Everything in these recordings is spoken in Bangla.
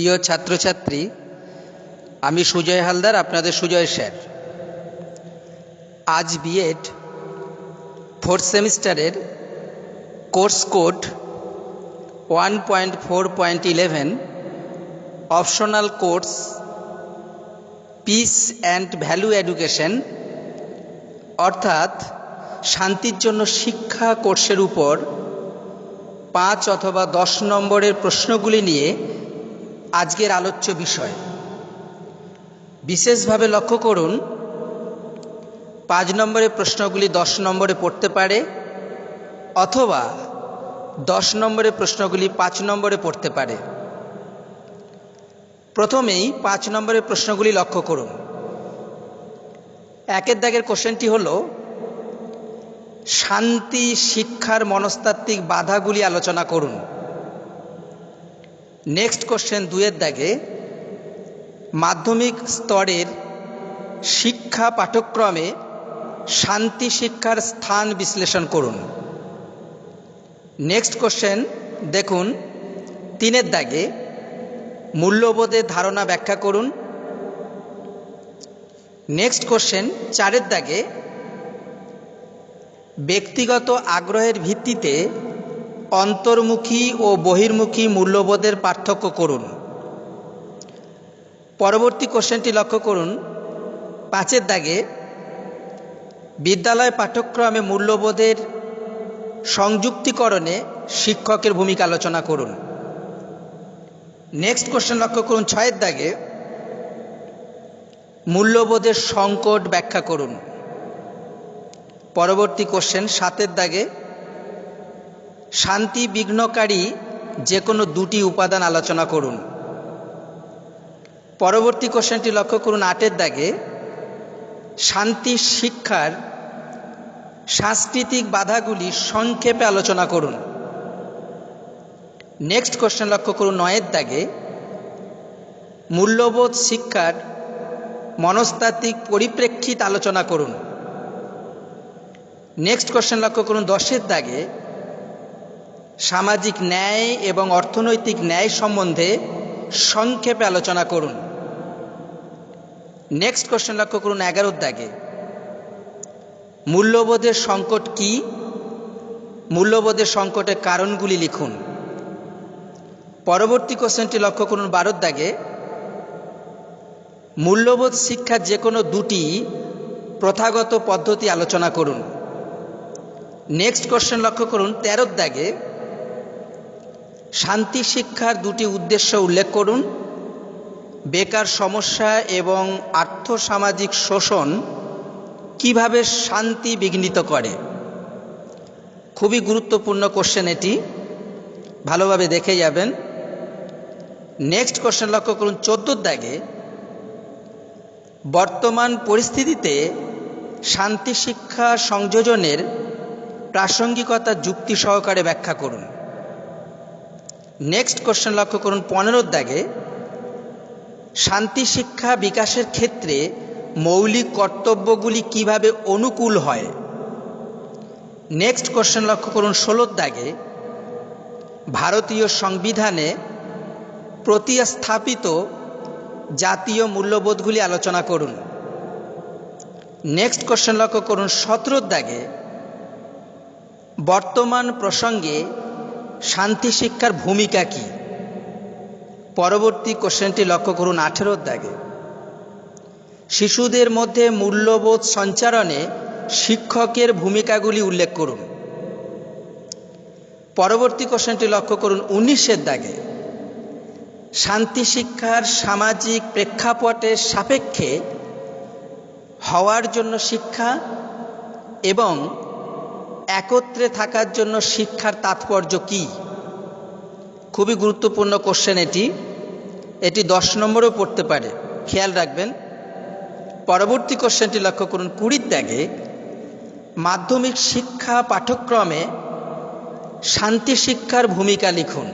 প্রিয় ছাত্রছাত্রী, আমি সুজয় হালদার, আপনাদের সুজয় স্যার। আজ বিএড ফোর্থ সেমিস্টারের course code one point four point eleven optional course peace and value education অর্থাৎ শান্তির জন্য শিক্ষা কোর্সের উপর পাঁচ অথবা দশ নম্বরের প্রশ্নগুলি নিয়ে আজকের আলোচ্য বিষয়। বিশেষভাবে লক্ষ্য করুন, পাঁচ নম্বরের প্রশ্নগুলি দশ নম্বরে পড়তে পারে অথবা দশ নম্বরের প্রশ্নগুলি পাঁচ নম্বরে পড়তে পারে। প্রথমেই পাঁচ নম্বরের প্রশ্নগুলি লক্ষ্য করুন। একের দাগের কোশ্চেনটি হল, শান্তি শিক্ষার মনস্তাত্ত্বিক বাধাগুলি আলোচনা করুন। নেক্সট কোশ্চেন দুয়ের দাগে, মাধ্যমিক স্তরের শিক্ষা পাঠ্যক্রমে শান্তি শিক্ষার স্থান বিশ্লেষণ করুন। নেক্সট কোশ্চেন দেখুন, তিনের দাগে মূল্যবোধের ধারণা ব্যাখ্যা করুন। নেক্সট কোশ্চেন চারের দাগে, ব্যক্তিগত আগ্রহের ভিত্তিতে অন্তর্মুখী ও বহির্মুখী মূল্যবোধের পার্থক্য করুন। পরবর্তী কোশ্চেনটি লক্ষ্য করুন। পাঁচের দাগে, বিদ্যালয় পাঠ্যক্রমে মূল্যবোধের সংযুক্তিকরণে শিক্ষকের ভূমিকা আলোচনা করুন। নেক্সট কোশ্চেন লক্ষ্য করুন। ছয়ের দাগে, মূল্যবোধের সংকট ব্যাখ্যা করুন। পরবর্তী কোশ্চেন সাতের দাগে শান্তি বিঘ্নকারী যে কোনো দুটি উপাদান আলোচনা করুন। পরবর্তী কোশ্চেনটি লক্ষ্য করুন আটের দাগে, শান্তি শিক্ষার সাংস্কৃতিক বাধাগুলি সংক্ষেপে আলোচনা করুন। নেক্সট কোশ্চেন লক্ষ্য করুন নয়ের দাগে, মূল্যবোধ শিক্ষার মনস্তাত্ত্বিক পরিপ্রেক্ষিত আলোচনা করুন। নেক্সট কোশ্চেন লক্ষ্য করুন দশের দাগে সামাজিক ন্যায় এবং অর্থনৈতিক ন্যায় সম্বন্ধে সংক্ষেপে আলোচনা করুন। নেক্সট কোশ্চেন লক্ষ্য করুন এগারোর দাগে। মূল্যবোধের সংকট কি? মূল্যবোধের সংকটের কারণগুলি লিখুন। পরবর্তী কোশ্চেনটি লক্ষ্য করুন বারোর দাগে। মূল্যবোধ শিক্ষার যে কোনো দুটি প্রথাগত পদ্ধতি আলোচনা করুন। নেক্সট কোশ্চেন লক্ষ্য করুন তেরোর দাগে। শান্তি শিক্ষার দুটি উদ্দেশ্য উল্লেখ করুন। বেকার সমস্যা এবং আর্থসামাজিক শোষণ কীভাবে শান্তি বিঘ্নিত করে? খুবই গুরুত্বপূর্ণ কোশ্চেন এটি। ভালোভাবে দেখে যাবেন। নেক্সট কোশ্চেন লক্ষ্য করুন চোদ্দোর দাগে বর্তমান পরিস্থিতিতে শান্তি শিক্ষা সংযোজনের প্রাসঙ্গিকতা যুক্তি সহকারে ব্যাখ্যা করুন। নেক্সট কোশ্চেন লক্ষ্য করুন পনেরোর দাগে শান্তি শিক্ষা বিকাশের ক্ষেত্রে মৌলিক কর্তব্যগুলি কীভাবে অনুকূল হয়? নেক্সট কোশ্চেন লক্ষ্য করুন ষোলোর দাগে ভারতীয় সংবিধানে প্রতিস্থাপিত জাতীয় মূল্যবোধগুলি আলোচনা করুন। নেক্সট কোশ্চেন লক্ষ্য করুন সতেরোর দাগে বর্তমান প্রসঙ্গে শান্তি শিক্ষার ভূমিকা কি? পরবর্তী কোশ্চেনটি লক্ষ্য করুন আঠেরোর দাগে শিশুদের মধ্যে মূল্যবোধ সঞ্চারণে শিক্ষকের ভূমিকাগুলি উল্লেখ করুন। পরবর্তী কোশ্চেনটি লক্ষ্য করুন উনিশের দাগে শান্তি শিক্ষার সামাজিক প্রেক্ষাপটের সাপেক্ষে হওয়ার জন্য শিক্ষা এবং একত্রে থাকার জন্য শিক্ষার তাৎপর্য কি? খুবই গুরুত্বপূর্ণ কোশ্চেন এটি। এটি দশ নম্বরেও পড়তে পারে। খেয়াল রাখবেন। পরবর্তী কোশ্চেনটি লক্ষ্য করুন। কুড়ির ত্যাগে মাধ্যমিক শিক্ষা পাঠ্যক্রমে শান্তি শিক্ষার ভূমিকা লিখুন।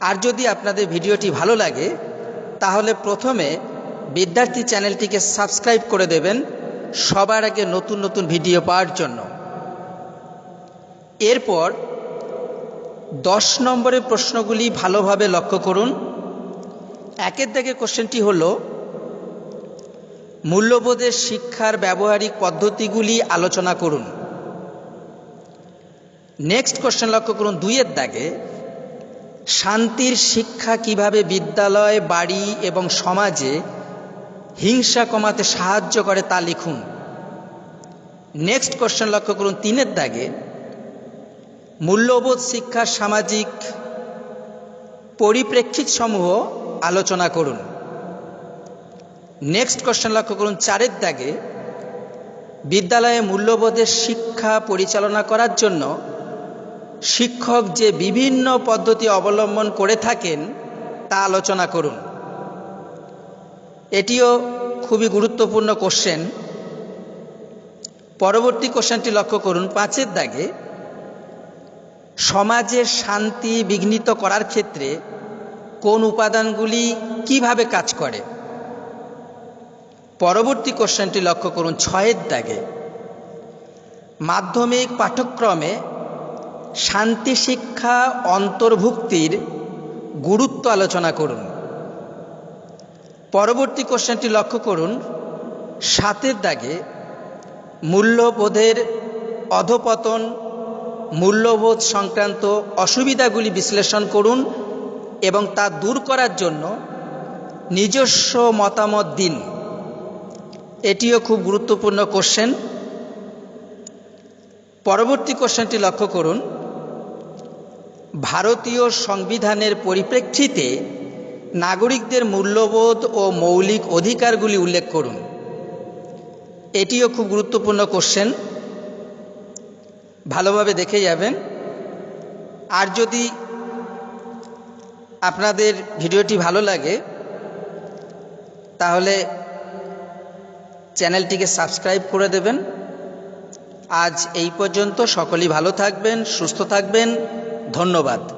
আর যদি আপনাদের ভিডিওটি ভালো লাগে, তাহলে প্রথমে বিদ্যার্থী চ্যানেলটিকে সাবস্ক্রাইব করে দেবেন। সবার আগে নতুন নতুন ভিডিও পাওয়ার জন্য। এরপর দশ নম্বরের প্রশ্নগুলি ভালোভাবে লক্ষ্য করুন। একের দাগে কোশ্চেনটি হল, মূল্যবোধের শিক্ষার ব্যবহারিক পদ্ধতিগুলি আলোচনা করুন। নেক্সট কোশ্চেন লক্ষ্য করুন, দুইয়ের দাগে, শান্তির শিক্ষা কীভাবে বিদ্যালয়, বাড়ি এবং সমাজে হিংসা কমাতে সাহায্য করে তা লিখুন। নেক্সট কোশ্চেন লক্ষ্য করুন, তিনের দাগে, মূল্যবোধ শিক্ষার সামাজিক পরিপ্রেক্ষিত সমূহ আলোচনা করুন। নেক্সট কোশ্চেন লক্ষ্য করুন, চারের দাগে, বিদ্যালয়ে মূল্যবোধের শিক্ষা পরিচালনা করার জন্য শিক্ষক যে বিভিন্ন পদ্ধতি অবলম্বন করে থাকেন তা আলোচনা করুন। এটিও খুবই গুরুত্বপূর্ণ কোশ্চেন পরবর্তী কোশ্চেনটি লক্ষ্য করুন, পাঁচের দাগে, সমাজের শান্তি বিঘ্নিত করার ক্ষেত্রে কোন উপাদানগুলি কীভাবে কাজ করে? পরবর্তী কোশ্চেনটি লক্ষ্য করুন, ছয়ের দাগে, মাধ্যমিক পাঠ্যক্রমে শান্তি শিক্ষা অন্তর্ভুক্তির গুরুত্ব আলোচনা করুন। পরবর্তী কোশ্চেনটি লক্ষ্য করুন। সাতের দাগে মূল্যবোধের অধপতন, মূল্যবোধ সংক্রান্ত অসুবিধাগুলি বিশ্লেষণ করুন এবং তা দূর করার জন্য নিজস্ব মতামত দিন। এটিও খুব গুরুত্বপূর্ণ কোশ্চেন পরবর্তী কোশ্চেনটি লক্ষ্য করুন। ভারতীয় সংবিধানের পরিপ্রেক্ষিতে নাগরিকদের মূল্যবোধ ও মৌলিক অধিকারগুলি উল্লেখ করুন। এটিও খুব গুরুত্বপূর্ণ কোশ্চেন ভালোভাবে দেখে যাবেন। আর যদি আপনাদের ভিডিওটি ভালো লাগে, তাহলে চ্যানেলটিকে সাবস্ক্রাইব করে দেবেন। আজ এই পর্যন্ত। সকলেই ভালো থাকবেন, সুস্থ থাকবেন। ধন্যবাদ।